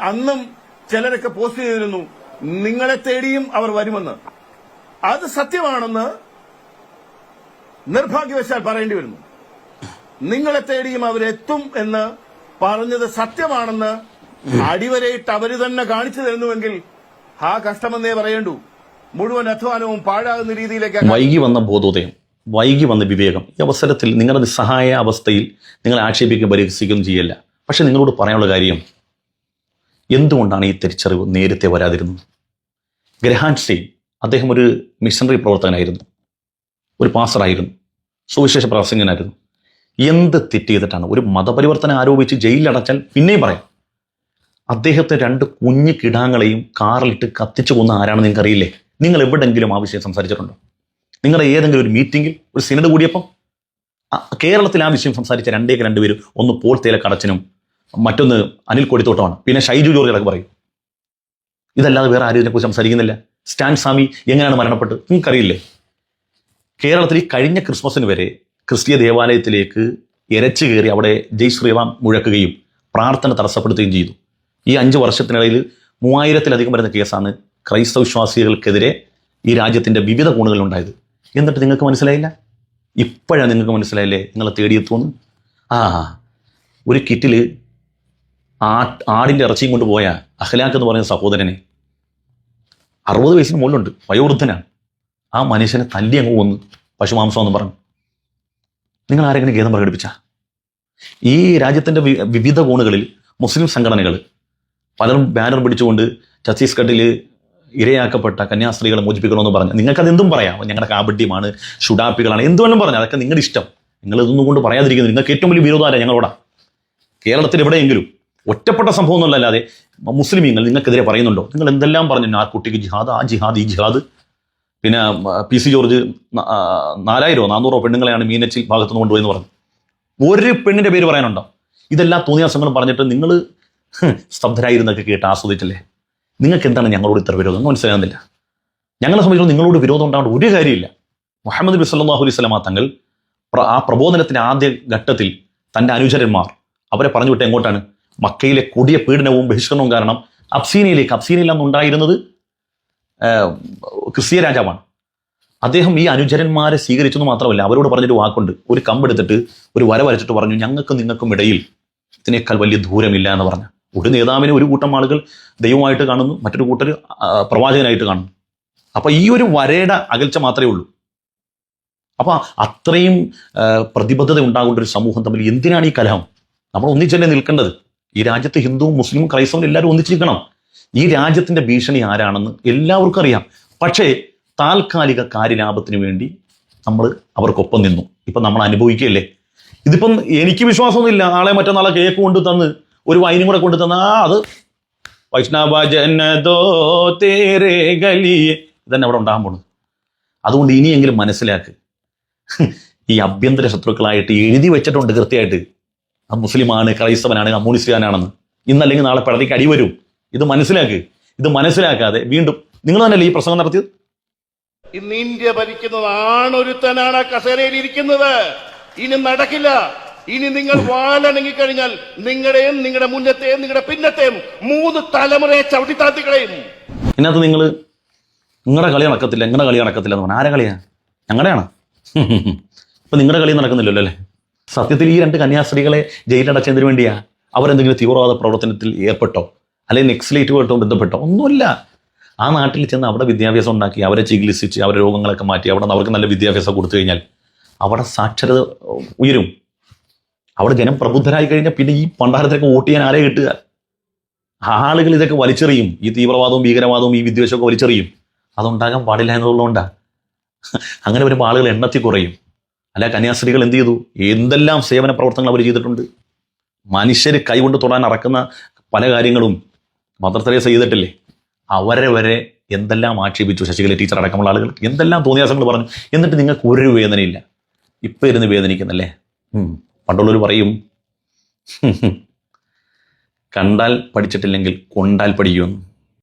അന്നും ചിലരൊക്കെ പോസ്റ്റ് ചെയ്തിരുന്നു നിങ്ങളെ തേടിയും അവർ വരുമെന്ന്. അത് സത്യമാണെന്ന് നിർഭാഗ്യവശാൽ പറയേണ്ടി വരുന്നു. നിങ്ങളെ തേടിയും അവരെത്തും എന്ന് പറഞ്ഞത് സത്യമാണെന്ന് അടിവരയിട്ട് അവർ തന്നെ കാണിച്ചു തരുന്നുവെങ്കിൽ ആ കഷ്ടമെന്നേ പറയേണ്ടൂ. മുഴുവൻ അധ്വാനവും പാഴാകുന്ന രീതിയിലേക്ക് വൈകി വന്ന ബോധോദയം വൈകി വന്ന വിവേകം ഈ അവസരത്തിൽ നിങ്ങളുടെ നിസ്സഹായ അവസ്ഥയിൽ നിങ്ങൾ ആക്ഷേപിക്കുകയും പരിഹസിക്കുകയും ചെയ്യല്ല. പക്ഷെ നിങ്ങളോട് പറയാനുള്ള കാര്യം എന്തുകൊണ്ടാണ് ഈ തിരിച്ചറിവ് നേരത്തെ വരാതിരുന്നത്? ഗ്രഹാൻ സ്റ്റെയിൻ അദ്ദേഹം ഒരു മിഷണറി പ്രവർത്തകനായിരുന്നു. ഒരു പാസ്റ്ററായിരുന്നു സുവിശേഷ പ്രാസംഗനായിരുന്നു എന്ത് തെറ്റ് ചെയ്തിട്ടാണ്? ഒരു മതപരിവർത്തനം ആരോപിച്ച് ജയിലിലടച്ചാൽ പിന്നെയും പറയാം. അദ്ദേഹത്തെ രണ്ട് കുഞ്ഞു കിടാങ്ങളെയും കാറിലിട്ട് കത്തിച്ചു കൊന്ന ആരാണെന്ന് നിങ്ങൾക്ക് നിങ്ങൾക്കറിയില്ലേ? നിങ്ങൾ എവിടെങ്കിലും ആ വിഷയം സംസാരിച്ചിട്ടുണ്ടോ? നിങ്ങളുടെ ഏതെങ്കിലും ഒരു മീറ്റിംഗിൽ ഒരു സിനഡ് കൂടിയപ്പോൾ കേരളത്തിൽ ആ വിഷയം സംസാരിച്ച രണ്ടേക്ക് രണ്ടുപേരും ഒന്ന് പോൾ തേലക്കടച്ചനും മറ്റൊന്ന് അനിൽ കൊടിത്തോട്ടമാണ്. പിന്നെ ഷൈജു ജോർജ് അടക്കം പറയും. ഇതല്ലാതെ വേറെ ആരും ഇതിനെക്കുറിച്ച് സംസാരിക്കുന്നില്ല. സ്റ്റാൻ സ്വാമി എങ്ങനെയാണ് മരണപ്പെട്ടത്? നിങ്ങൾക്കറിയില്ലേ? കേരളത്തിൽ ഈ കഴിഞ്ഞ ക്രിസ്മസിന് വരെ ക്രിസ്തീയ ദേവാലയത്തിലേക്ക് ഇരച്ചു കയറി അവിടെ ജയ് ശ്രീറാം മുഴക്കുകയും പ്രാർത്ഥന തടസ്സപ്പെടുത്തുകയും ചെയ്തു. ഈ അഞ്ച് വർഷത്തിനിടയിൽ മൂവായിരത്തിലധികം വരുന്ന കേസാണ് ക്രൈസ്തവ വിശ്വാസികൾക്കെതിരെ ഈ രാജ്യത്തിന്റെ വിവിധ കോണുകളിൽ ഉണ്ടായത്. എന്നിട്ട് നിങ്ങൾക്ക് മനസ്സിലായില്ല? ഇപ്പോഴാണ് നിങ്ങൾക്ക് മനസ്സിലായില്ലേ? നിങ്ങളെ തേടിയെത്തുമെന്ന്? ആ ഒരു കിറ്റിൽ ആ ആടിന്റെ ഇറച്ചിയും കൊണ്ട് പോയ അഖലാഖ് എന്ന് പറയുന്ന സഹോദരനെ അറുപത് വയസ്സിന് മുകളിലുണ്ട് വയോവൃദ്ധനാണ്. ആ മനുഷ്യനെ തല്ലി അങ്ങ് കൊന്നു പശുമാംസം എന്ന് പറഞ്ഞു. നിങ്ങൾ ആരെങ്കിലും ഖേദം പ്രകടിപ്പിച്ച? ഈ രാജ്യത്തിന്റെ വിവിധ കോണുകളിൽ മുസ്ലിം സംഘടനകൾ പലരും ബാനർ പിടിച്ചുകൊണ്ട് ഛത്തീസ്ഗഡിൽ ഇരയാക്കപ്പെട്ട കന്യാസ്ത്രീകളെ മോചിപ്പിക്കണമെന്ന് പറഞ്ഞു. നിങ്ങൾക്കത് എന്തും പറയാം. ഞങ്ങളുടെ കാബഡ്യമാണ് ഷുഡാപ്പികളാണ് എന്തുവേണം പറഞ്ഞു അതൊക്കെ നിങ്ങളുടെ ഇഷ്ടം. നിങ്ങൾ ഇതൊന്നും കൊണ്ട് പറയാതിരിക്കുന്നു. നിങ്ങൾക്ക് ഏറ്റവും വലിയ വിരോധമാണ് ഞങ്ങളോടാ. കേരളത്തിൽ എവിടെയെങ്കിലും ഒറ്റപ്പെട്ട സംഭവം ഒന്നുമല്ലാതെ മുസ്ലിമീങ്ങൾ നിങ്ങൾക്കെതിരെ പറയുന്നുണ്ടോ? നിങ്ങൾ എന്തെല്ലാം പറഞ്ഞു ആ കുട്ടിക്ക് ജിഹാദ് ആ ജിഹാദ് ഈ ജിഹാദ്? പിന്നെ പി സി ജോർജ് നാലായിരമോ നാനൂറോ പെണ്ണുങ്ങളെയാണ് മീനച്ചിൽ ഭാഗത്തുനിന്ന് കൊണ്ടുപോയെന്ന് പറഞ്ഞു ഒരു പെണ്ണിന്റെ പേര് പറയാനുണ്ടോ? ഇതെല്ലാം തോന്നിയാസങ്ങളും പറഞ്ഞിട്ട് നിങ്ങൾ സ്തബ്ധരായിരുന്നൊക്കെ കേട്ട് ആസ്വദിച്ചല്ലേ? നിങ്ങൾക്ക് എന്താണ് ഞങ്ങളോട് ഇത്ര വിരോധം? എന്ന് മനസ്സിലാകുന്നില്ല. ഞങ്ങളെ സംബന്ധിച്ചിടത്തോളം നിങ്ങളോട് വിരോധം ഉണ്ടാവേണ്ട ഒരു കാര്യമില്ല. മുഹമ്മദ് നബി സല്ലല്ലാഹു അലൈഹി സ്വലമ തങ്ങൾ ആ പ്രബോധനത്തിന്റെ ആദ്യ ഘട്ടത്തിൽ തന്റെ അനുചരന്മാർ അവരെ പറഞ്ഞു വിട്ട് എങ്ങോട്ടാണ്? മക്കയിലെ കൊടിയ പീഡനവും ബഹിഷ്കരണവും കാരണം അബ്സീനയിലേക്ക് അബ്സീനയിൽ അന്ന് ഉണ്ടായിരുന്നത് ക്രിസ്തീയ രാജാവാണ്. അദ്ദേഹം ഈ അനുചരന്മാരെ സ്വീകരിച്ചെന്ന് മാത്രമല്ല അവരോട് പറഞ്ഞൊരു വാക്കുണ്ട്. ഒരു കമ്പെടുത്തിട്ട് ഒരു വര വരച്ചിട്ട് പറഞ്ഞു ഞങ്ങൾക്കും നിങ്ങൾക്കും ഇടയിൽ ഇതിനേക്കാൾ വലിയ ദൂരമില്ല എന്ന് പറഞ്ഞു. ഒരു നേതാവിനെ ഒരു കൂട്ടം ആളുകൾ ദൈവമായിട്ട് കാണുന്നു മറ്റൊരു കൂട്ടർ പ്രവാചകനായിട്ട് കാണുന്നു. അപ്പോൾ ഈ ഒരു വരയുടെ അകൽച്ച മാത്രമേ ഉള്ളൂ. അപ്പോൾ അത്രയും പ്രതിബദ്ധത ഉണ്ടാകേണ്ട ഒരു സമൂഹം തമ്മിൽ എന്തിനാണ് ഈ കലഹം? നമ്മൾ ഒന്നിച്ചല്ലേ നിൽക്കേണ്ടത്? ഈ രാജ്യത്ത് ഹിന്ദുവും മുസ്ലിമും ക്രൈസ്തവും എല്ലാവരും ഒന്നിച്ചിരിക്കണം. ഈ രാജ്യത്തിന്റെ ഭീഷണി ആരാണെന്ന് എല്ലാവർക്കും അറിയാം. പക്ഷേ താൽക്കാലിക കാര്യലാഭത്തിന് വേണ്ടി നമ്മൾ അവർക്കൊപ്പം നിന്നു. ഇപ്പൊ നമ്മൾ അനുഭവിക്കുകയല്ലേ? ഇതിപ്പം എനിക്ക് വിശ്വാസമൊന്നുമില്ല. നാളെ മറ്റന്നാളെ കേക്ക് കൊണ്ടു തന്ന് ഒരു വൈനും കൂടെ കൊണ്ടു തന്ന ആ അത് വൈഷ്ണവ ജനതോ തേരേ ഗലിയെ. ഇതന്നെ അവിടെ ഉണ്ടാകാൻ പോണു അതുകൊണ്ട് ഇനിയെങ്കിലും മനസ്സിലാക്ക്. ഈ ആഭ്യന്തര ശത്രുക്കളായിട്ട് എഴുതി വെച്ചിട്ടുണ്ട് കൃത്യമായിട്ട്. മുസ്ലിമാണ് ക്രൈസ്തവനാണ് കമ്മ്യൂണിസ്റ്റുകാരനാണെന്ന് ഇന്നല്ലെങ്കിൽ നാളെ പടത്തേക്ക് അടി വരും. ഇത് മനസ്സിലാക്ക്. ഇത് മനസ്സിലാക്കാതെ വീണ്ടും നിങ്ങൾ തന്നെയല്ലേ ഈ പ്രസംഗം നടത്തിയത്? ഇന്ന് ഇന്ത്യ ഭരിക്കുന്നത് ആണൊരുത്തനാണ് ആ കസേരയിൽ ഇരിക്കുന്നത്. ഇനി നടക്കില്ല. ഇനി നിങ്ങൾ വാലണങ്ങി കഴിഞ്ഞാൽ നിങ്ങളുടെയും നിങ്ങളുടെ മുന്നത്തെയും നിങ്ങളുടെ പിന്നത്തെയും മൂന്ന് തലമുറയെ ചവിട്ടിത്താത്തിക്കളയും ഇതിനകത്ത് നിങ്ങൾ നിങ്ങളുടെ കളി നടക്കത്തില്ല നിങ്ങളുടെ കളി നടക്കത്തില്ല എന്ന് പറഞ്ഞാൽ ആരെ കളിയാണ് ഞങ്ങളുടെയാണ്? ഇപ്പൊ നിങ്ങളുടെ കളി നടക്കുന്നില്ലല്ലോ അല്ലേ? സത്യത്തിൽ ഈ രണ്ട് കന്യാസ്ത്രീകളെ ജയിലടച്ചതിന് വേണ്ടിയാ അവരെന്തെങ്കിലും തീവ്രവാദ പ്രവർത്തനത്തിൽ ഏർപ്പെട്ടോ? അല്ലെങ്കിൽ നെക്സലേറ്റുമായിട്ടോ ബന്ധപ്പെട്ടോ? ഒന്നുമില്ല. ആ നാട്ടിൽ ചെന്ന് അവിടെ വിദ്യാഭ്യാസം ഉണ്ടാക്കി അവരെ ചികിത്സിച്ച് അവരെ രോഗങ്ങളൊക്കെ മാറ്റി അവിടെ അവർക്ക് നല്ല വിദ്യാഭ്യാസം കൊടുത്തു കഴിഞ്ഞാൽ അവിടെ സാക്ഷരത ഉയരും. അവിടെ ജനം പ്രബുദ്ധരായി കഴിഞ്ഞാൽ പിന്നെ ഈ പണ്ടാരത്തിലൊക്കെ വോട്ട് ചെയ്യാൻ ആരെ കിട്ടുക? ആളുകൾ ഇതൊക്കെ വലിച്ചെറിയും. ഈ തീവ്രവാദവും ഭീകരവാദവും ഈ വിദ്വേഷമൊക്കെ വലിച്ചെറിയും. അതുണ്ടാകാൻ പാടില്ല എന്നുള്ളതുകൊണ്ടാണ് അങ്ങനെ വരുമ്പോൾ ആളുകൾ എണ്ണത്തിൽ കുറയും. അല്ല കന്യാസ്ത്രീകൾ എന്ത് ചെയ്തു? എന്തെല്ലാം സേവന പ്രവർത്തനങ്ങൾ അവർ ചെയ്തിട്ടുണ്ട്? മനുഷ്യർ കൈകൊണ്ട് തൊടാൻ അറക്കുന്ന പല കാര്യങ്ങളും മദർ തെരേസ ചെയ്തിട്ടില്ലേ? അവരെ വരെ എന്തെല്ലാം ആക്ഷേപിച്ചു ശശികല ടീച്ചർ അടക്കമുള്ള ആളുകൾ? എന്തെല്ലാം തോന്നിയാസങ്ങൾ പറഞ്ഞു? എന്നിട്ട് നിങ്ങൾക്ക് ഒരു വേദനയില്ല. ഇപ്പം ഇരുന്ന് വേദനിക്കുന്നല്ലേ. പണ്ടുള്ളവർ പറയും കണ്ടാൽ പഠിച്ചിട്ടില്ലെങ്കിൽ കൊണ്ടാൽ പഠിക്കുമെന്ന്